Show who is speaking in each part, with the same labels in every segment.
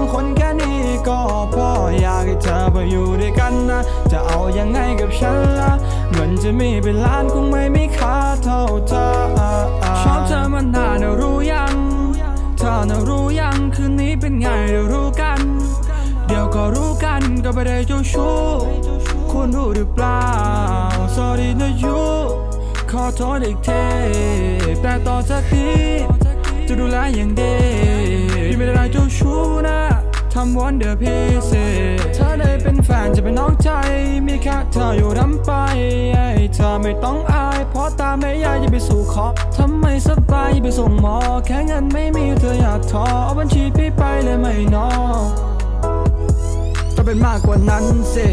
Speaker 1: ง เธอไปอยู่ด้วยกันนะ จะเอายังไงกับฉันล่ะเงินจะมีเป็นล้านคงไม่มีค่าเท่าเธอชอบเธอมันนานนะรู้ยัง เธอน่ะรู้ยังคืนนี้เป็นไงเดี๋ยวรู้กัน เดี๋ยวก็รู้กันก็ไม่ได้เจ้าชู้คุณรู้หรือเปล่า sorry นะยูขอโทษอีกทีแต่ต่อจากนี้จะดูแลอย่างดีพี่ไม่ได้เจ้าชู้นะำวันเดอร์พิเศษเธอได้เป็นแฟนจะเป็นน้องใจ มีแค่เธออยู่รำไปเธอไม่ต้องอาย เพราะตาไม่ยายจะไปสู่ขอทำไมสบายไปส่งหมอ แค่เงินไม่มีเธออยากทอเอาบัญชีพี่ไปเลยไม่นอต้องเป็นมากกว่านั้นสิ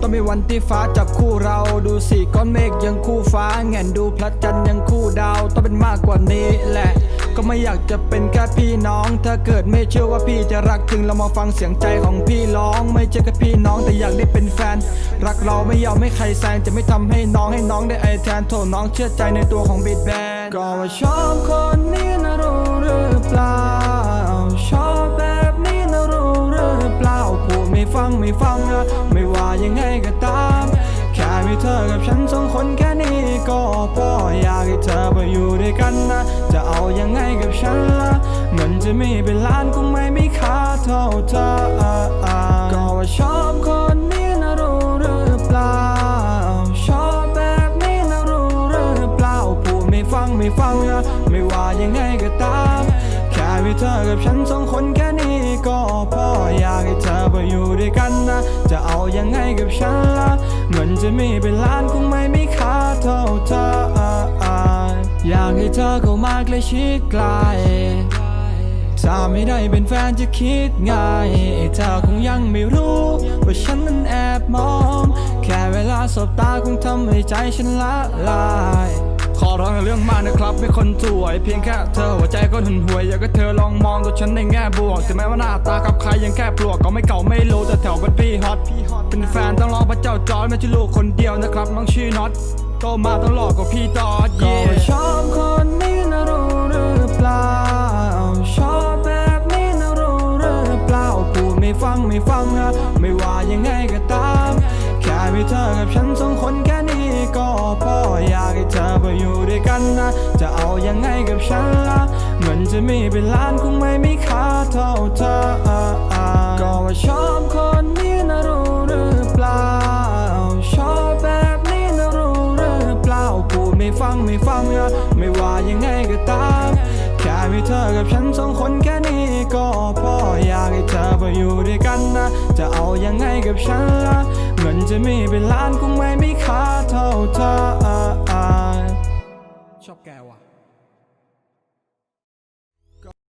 Speaker 1: ต้องมีวันที่ฟ้าจับคู่เราดูสิก้อนเมฆยังคู่ฟ้าแง่นดูพระจันทร์ยังคู่ดาว ต้องเป็นมากกว่านี้แหละ ก็ไม่อยากจะเป็นแค่พี่น้อง ถ้าเกิดไม่เชื่อว่าพี่จะรักถึงเรามาฟังเสียงใจของพี่ร้อง ไม่ใช่แค่พี่น้องแต่อยากได้เป็นแฟน รักเราไม่ยอมให้ใครแซงจะไม่ทำให้น้องให้น้องได้ไอแทนโทษน้องเชื่อใจในตัวของบิดแบนก็ว่าชอบคนนี้นะรู้หรือเปล่าชอบแบบนี้นะรู้หรือเปล่าพูดไม่ฟังไม่ฟังนะไม่ว่ายังไงก็ตาม แค่มีเธอกับฉันสองคนแค่นี้ก็พออยากให้เธอไปอยู่ ด้วยกันนะ จะเอายังไงกับฉันล่ะเงินจะมีเป็นล้านคงไม่มีค่าเท่าเธอก็ว่าชอบคนนี้นะรู้หรือเปล่า ชอบแบบนี้นะรู้หรือเปล่าพูดไม่ฟังไม่ฟังนะไม่ว่ายังไงก็ตาม แค่มีเธอกับฉันสองคนแค่นี้ก็พออยากให้เธอไปอยู่ด้วยกันนะ จะเอายังไงกับฉันล่ะเงินจะมีเป็นล้านคงไม่มีค่าเท่าเธอ อยากให้เธอเข้ามาใกล้ชิดใกล้ถ้าไม่ได้เป็นแฟนจะคิดไงเธอคงยังไม่รู้ ว่าฉันนั้นแอบมอง แค่เวลาสบตาคงทำให้ใจฉันละลายขอร้องเรื่องมากนะครับไม่คนสวย เพียงแค่เธอหัวใจก็หุนหวย อยากให้เธอลองมองตัวฉันในแง่บวกถึงแม้ว่าหน้าตากับใครยังแค่ปลวกก็ไม่เก่าไม่โลแต่แถวเป็นพี่ฮอตเป็นแฟนต้องรองพระเจ้าจอร์จไม่ใช่ลูกคนเดียวนะครับน้องชื่อน็อต โตมาต้องหลอกกับพี่ตอดเย่ชอบคนนี้นะรู้หรือเปล่า ชอบแบบนี้นะรู้หรือเปล่าพูดไม่ฟังไม่ฟังนะไม่ว่ายังไงก็ตาม แค่มีเธอกับฉันสองคนแค่นี้ก็พออยากให้เธอไปอยู่ด้วยกันนะ จะเอายังไงกับฉันล่ะเงินจะมีเป็นล้านคงไม่มีค่าเท่าเธอก็ว่าชอบคนนี้ ไม่ฟังไม่ฟังนะไม่ว่ายังไงก็ตาม แค่มีเธอกับฉันสองคนแค่นี้ก็พออยากให้เธอไปอยู่ด้วยกันนะ จะเอายังไงกับฉันละเงินจะมีเป็นล้านคงไม่มีค่าเท่าเธอชอบแกว่ะ